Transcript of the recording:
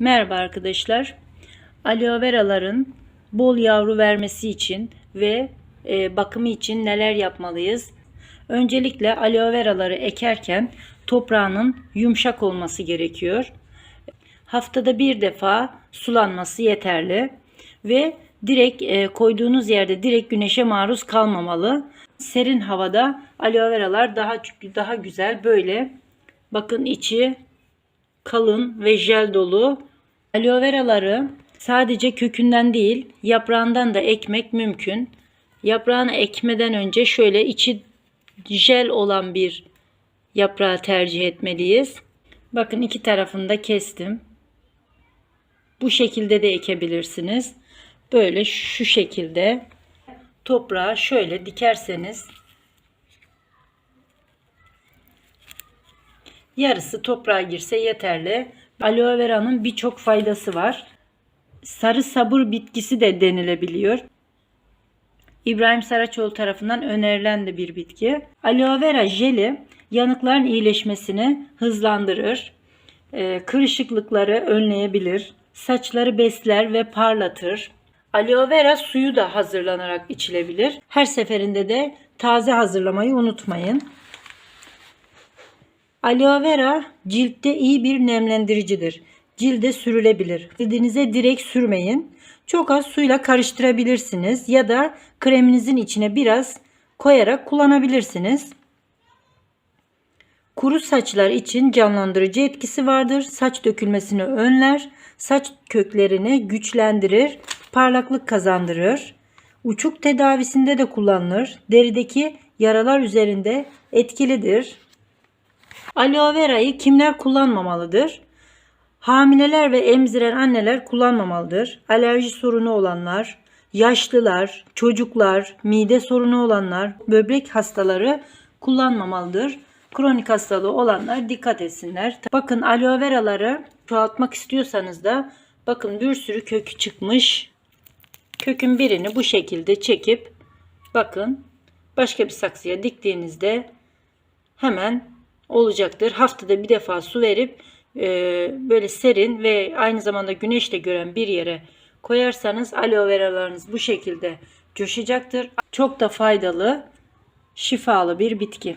Merhaba arkadaşlar. Aloe veraların bol yavru vermesi için ve e, bakımı için neler yapmalıyız? Öncelikle aloe veraları ekerken toprağının yumuşak olması gerekiyor. Haftada bir defa sulanması yeterli ve direkt e, koyduğunuz yerde direkt güneşe maruz kalmamalı. Serin havada aloe veralar daha daha güzel böyle. Bakın içi kalın ve jel dolu. Aloe veraları sadece kökünden değil yaprağından da ekmek mümkün. Yaprağını ekmeden önce şöyle içi jel olan bir yaprağı tercih etmeliyiz. Bakın iki tarafını da kestim. Bu şekilde de ekebilirsiniz. Böyle şu şekilde toprağa şöyle dikerseniz yarısı toprağa girse yeterli. Aloe vera'nın birçok faydası var. Sarı sabır bitkisi de denilebiliyor. İbrahim Saraçoğlu tarafından önerilen de bir bitki. Aloe vera jeli yanıkların iyileşmesini hızlandırır. Ee, kırışıklıkları önleyebilir. Saçları besler ve parlatır. Aloe vera suyu da hazırlanarak içilebilir. Her seferinde de taze hazırlamayı unutmayın. Aloe vera ciltte iyi bir nemlendiricidir. Cilde sürülebilir. Cildinize direkt sürmeyin. Çok az suyla karıştırabilirsiniz ya da kreminizin içine biraz koyarak kullanabilirsiniz. Kuru saçlar için canlandırıcı etkisi vardır. Saç dökülmesini önler, saç köklerini güçlendirir, parlaklık kazandırır. Uçuk tedavisinde de kullanılır. Derideki yaralar üzerinde etkilidir. Aloe vera'yı kimler kullanmamalıdır? Hamileler ve emziren anneler kullanmamalıdır. Alerji sorunu olanlar, yaşlılar, çocuklar, mide sorunu olanlar, böbrek hastaları kullanmamalıdır. Kronik hastalığı olanlar dikkat etsinler. Bakın aloe veraları çoğaltmak istiyorsanız da bakın bir sürü kökü çıkmış. Kökün birini bu şekilde çekip bakın başka bir saksıya diktiğinizde hemen olacaktır. Haftada bir defa su verip e, böyle serin ve aynı zamanda güneş de gören bir yere koyarsanız aloe veralarınız bu şekilde coşacaktır. Çok da faydalı, şifalı bir bitki.